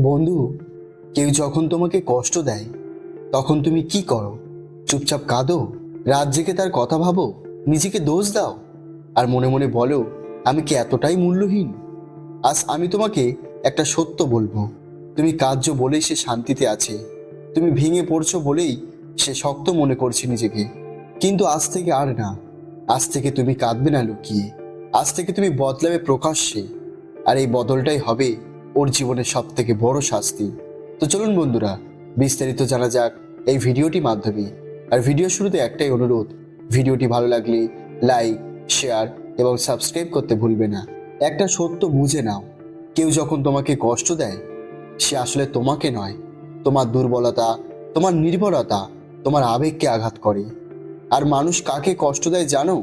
বন্ধু, কেউ যখন তোমাকে কষ্ট দেয়, তখন তুমি কি করো? চুপচাপ কাঁদো? রাত জেগে তার কথা ভাবো? নিজেকে দোষ দাও? আর মনে মনে বলো, আমি কি এতটাই মূল্যহীন? আজ আমি তোমাকে একটা সত্য বলব। তুমি কার্য বলেই সে শান্তিতে আছে। তুমি ভেঙে পড়ছো বলেই সে শক্ত মনে করছে নিজেকে। কিন্তু আজ থেকে আর না। আজ থেকে তুমি কাঁদবে না, লুকিয়ে। আজ থেকে তুমি বদলাবে প্রকাশ্যে। আর এই বদলটাই হবে ওর জীবনের সব থেকে বড় শাস্তি। তো চলুন বন্ধুরা, বিস্তারিত জানা যাক এই ভিডিওটি মাধ্যমে। আর ভিডিও শুরুতে একটাই অনুরোধ, ভিডিওটি ভালো লাগলে লাইক, শেয়ার এবং সাবস্ক্রাইব করতে ভুলবে না। একটা সত্য বুঝে নাও, কেউ যখন তোমাকে কষ্ট দেয়, সে আসলে তোমাকে নয়। তোমার দুর্বলতা, তোমার নির্ভরতা তোমার আবেগকে আঘাত করে। আর মানুষ কাকে কষ্ট দেয় জানো?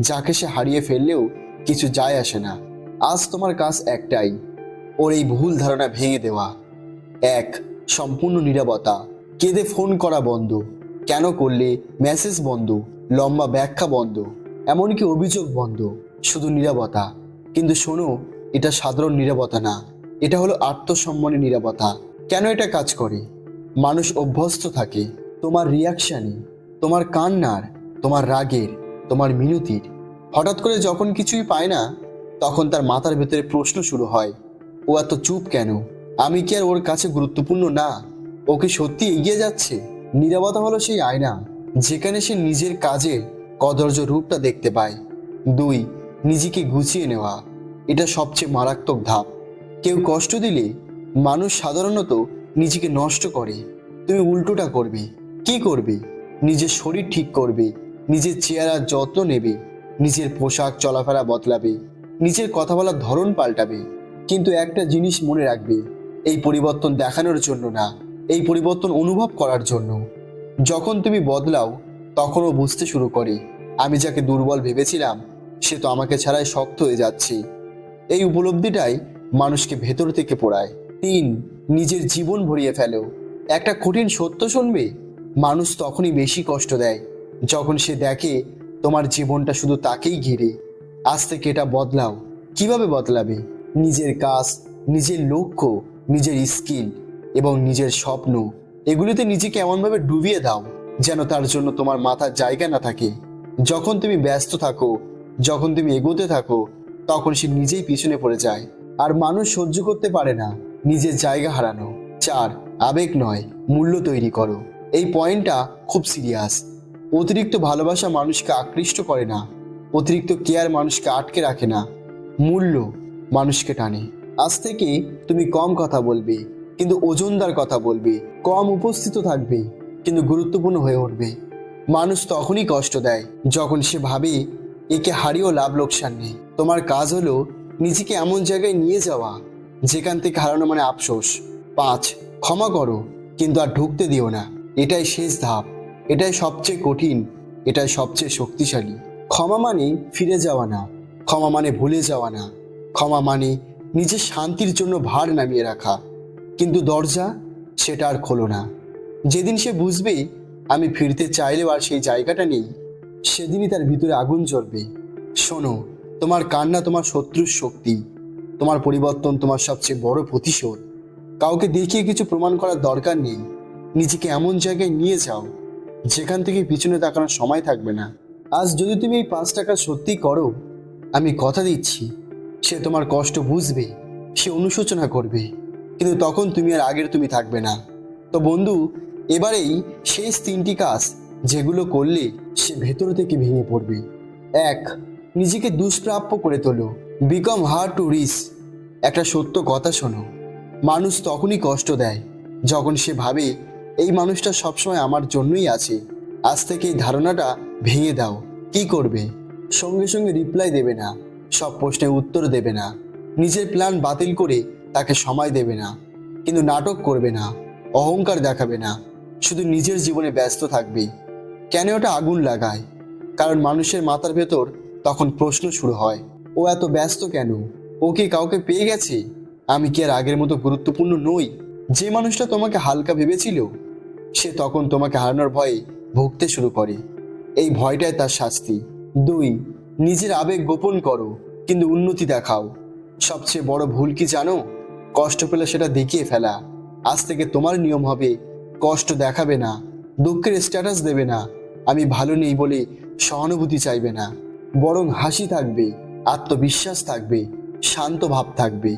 যাকে সে হারিয়ে ফেললেও কিছু যায় আসে না। আজ তোমার কাজ একটাই ওর এই ভুল ধারণা ভেঙে দেওয়া। এক, সম্পূর্ণ নিরাপত্তা কেঁদে ফোন করা বন্ধ। কেন করলে? মেসেজ বন্ধ। লম্বা ব্যাখ্যা বন্ধ। এমনকি অভিযোগ বন্ধ। শুধু নিরাপত্তা কিন্তু শোনো, এটা সাধারণ নিরাপত্তা না। এটা হলো আত্মসম্মানের নিরাপত্তা কেন এটা কাজ করে? মানুষ অভ্যস্ত থাকে। তোমার রিয়াকশানে তোমার কান্নার। তোমার রাগের। তোমার মিনতির। হঠাৎ করে যখন কিছুই পায় না, তখন তার মাথার ভেতরে প্রশ্ন শুরু হয়। ও এত চুপ কেন? আমি কি আর ওর কাছে গুরুত্বপূর্ণ না? ওকে সত্যি এগিয়ে যাচ্ছে? নিরাপত্তা হলো সেই আয়না, যেখানে সে নিজের কাজের কদর্য রূপটা দেখতে পায়। দুই, নিজেকে গুছিয়ে নেওয়া, এটা সবচেয়ে মারাত্মক ধাপ। কেউ কষ্ট দিলে মানুষ সাধারণত নিজেকে নষ্ট করে। তুমি উল্টোটা করবে। কি করবে? নিজের শরীর ঠিক করবে, নিজের চেহারার যত্ন নেবে, নিজের পোশাক চলাফেরা বদলাবে, নিজের কথা বলার ধরন পাল্টাবে। কিন্তু একটা জিনিস মনে রাখবে, এই পরিবর্তন দেখানোর জন্য না, এই পরিবর্তন অনুভব করার জন্য। যখন তুমি বদলাও, তখনও বুঝতে শুরু করে, আমি যাকে দুর্বল ভেবেছিলাম, সে তো আমাকে ছাড়াই শক্ত হয়ে যাচ্ছে। এই উপলব্ধিটাই মানুষকে ভেতর থেকে পোড়ায়। তিন, নিজের জীবন ভরিয়ে ফেলো। একটা কঠিন সত্য শুনবে? মানুষ তখনই বেশি কষ্ট দেয়, যখন সে দেখে তোমার জীবনটা শুধু তাকেই ঘিরে। আজ থেকে এটা বদলাও। কীভাবে বদলাবে? নিজের কাজ, নিজের লক্ষ্য, নিজের স্কিল এবং নিজের স্বপ্ন, এগুলিতে নিজেকে এমনভাবে ডুবিয়ে দাও যেন তার জন্য তোমার মাথার জায়গা না থাকে। যখন তুমি ব্যস্ত থাকো, যখন তুমি এগোতে থাকো, তখন সে নিজেই পিছনে পড়ে যায়। আর মানুষ সহ্য করতে পারে না, নিজের জায়গা হারানো। চার, আবেগ নয়, মূল্য তৈরি করো। এই পয়েন্টটা খুব সিরিয়াস অতিরিক্ত ভালোবাসা মানুষকে আকৃষ্ট করে না। অতিরিক্ত কেয়ার মানুষকে আটকে রাখে না। মূল্য মানুষকে টানে। আজ থেকে তুমি কম কথা বলবে, কিন্তু ওজনদার কথা বলবে, কম উপস্থিত থাকবে, কিন্তু গুরুত্বপূর্ণ হয়ে উঠবে। মানুষ তখনই কষ্ট দেয়, যখন সে ভাবে, একে হারিয়েও লাভ লোকসান নেই। তোমার কাজ হলো নিজেকে এমন জায়গায় নিয়ে যাওয়া, যেখান থেকে হারানো মানে আফসোস। পাঁচ, ক্ষমা করো, কিন্তু আর ঢুকতে দিও না। এটাই শেষ ধাপ। এটাই সবচেয়ে কঠিন, এটাই সবচেয়ে শক্তিশালী। ক্ষমা মানে ফিরে যাওয়া না। ক্ষমা মানে ভুলে যাওয়া না। ক্ষমা মানে নিজের শান্তির জন্য ভার নামিয়ে রাখা। কিন্তু দরজা সেটা আর খোলো না। যেদিন সে বুঝবে আমি ফিরতে চাইলেও আর সেই জায়গাটা নেই, সেদিনই তার ভিতরে আগুন জ্বলবে। শোনো, তোমার কান্না তোমার শত্রুর শক্তি, তোমার পরিবর্তন তোমার সবচেয়ে বড় প্রতিশোধ। কাউকে দেখিয়ে কিছু প্রমাণ করার দরকার নেই। নিজেকে এমন জায়গায় নিয়ে যাও, যেখান থেকে পিছনে তাকানোর সময় থাকবে না। আজ যদি তুমি এই পাঁচ টাকা সত্যি করো, আমি কথা দিচ্ছি। সে তোমার কষ্ট বুঝবে, সে অনুশোচনা করবে, কিন্তু তখন তুমি আর আগের তুমি থাকবে না। তো বন্ধু, এবারেই শেষ তিনটি কাজ যেগুলো করলে সে ভেতর থেকে ভেঙে পড়বে। এক, নিজেকে দুষ্প্রাপ্য করে তোলো। বিকম হার্ড টু রিস একটা সত্য কথা শোনো। মানুষ তখনই কষ্ট দেয় যখন সে ভাবে, এই মানুষটা সবসময় আমার জন্যই আছে। আজ থেকে এই ধারণাটা ভেঙে দাও। কি করবে? সঙ্গে সঙ্গে রিপ্লাই দেবে না। সব প্রশ্নের উত্তর দেবে না। নিজের প্ল্যান বাতিল করে তাকে সময় দেবে না। কিন্তু নাটক করবে না, অহংকার দেখাবে না। শুধু নিজের জীবনে ব্যস্ত থাকবে। কেন ওটা আগুন লাগায়? কারণ মানুষের মাথার ভেতর তখন প্রশ্ন শুরু হয়, ও এত ব্যস্ত কেন? ও কি কাউকে পেয়ে গেছে? আমি কি আর আগের মতো গুরুত্বপূর্ণ নই? যে মানুষটা তোমাকে হালকা ভেবেছিল, সে তখন তোমাকে হারানোর ভয়ে ভুগতে শুরু করে। এই ভয়টাই তার শাস্তি। দুই নিজের আবেগ গোপন করো, কিন্তু উন্নতি দেখাও। সবচেয়ে বড় ভুল কি জানো? কষ্ট পেলে সেটা দেখিয়ে ফেলা। আজ থেকে তোমার নিয়ম হবে, কষ্ট দেখাবে না, দুঃখের স্ট্যাটাস দেবে না। আমি ভালো নেই বলে সহানুভূতি চাইবে না। বরং হাসি থাকবে, আত্মবিশ্বাস থাকবে, শান্ত ভাব থাকবে।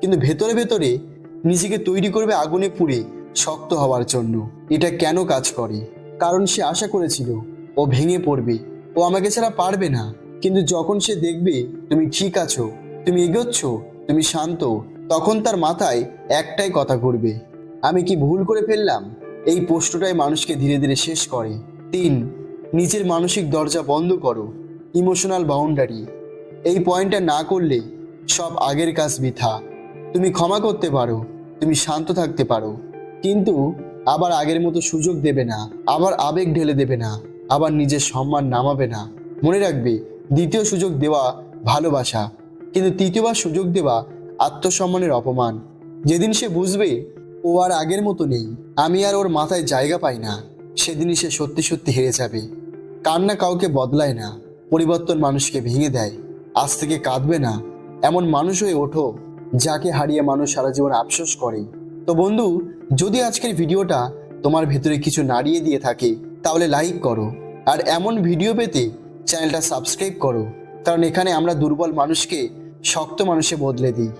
কিন্তু ভেতরে ভেতরে নিজেকে তৈরি করবে আগুনে পুড়ে, শক্ত হওয়ার জন্য। এটা কেন কাজ করে? কারণ সে আশা করেছিল, ও ভেঙে পড়বে। ও আমাকে ছাড়া পারবে না। কিন্তু যখন সে দেখবে তুমি ঠিক আছো, তুমি এগোচ্ছ, তুমি শান্ত, তখন তার মাথায় একটাই কথা ঘুরবে। আমি কি ভুল করে ফেললাম? এই প্রশ্নটাই মানুষকে ধীরে ধীরে শেষ করে। তিন, নিজের মানসিক দরজা বন্ধ করো। Emotional boundary. এই পয়েন্টটা না করলে সব আগের কাজ বৃথা। তুমি ক্ষমা করতে পারো, তুমি শান্ত থাকতে পারো। কিন্তু আবার আগের মতো সুযোগ দেবে না, আবার আবেগ ঢেলে দেবে না, আবার নিজের সম্মান নামাবে না। মনে রাখবে দ্বিতীয় সুযোগ দেওয়া ভালোবাসা। কিন্তু তৃতীয়বার সুযোগ দেওয়া আত্মসম্মানের অপমান। যেদিন সে বুঝবে ও আর আগের মতো নেই, আমি আর ওর মাথায় জায়গা পাই না, সেদিনই সে সত্যি সত্যি হেরে যাবে। কান্না কাউকে বদলায় না, পরিবর্তন মানুষকে ভেঙে দেয়, আজ থেকে কাঁদবে না, এমন মানুষ হয়ে ওঠো, যাকে হারিয়ে মানুষ সারা জীবন আফসোস করে। তো বন্ধু, যদি আজকের ভিডিওটা তোমার ভেতরে কিছু নাড়িয়ে দিয়ে থাকে, তাহলে লাইক করো। আর এমন ভিডিও পেতে চ্যানেলটা সাবস্ক্রাইব করো। কারণ এখানে আমরা দুর্বল মানুষকে শক্ত মানুষে বদলে দিই।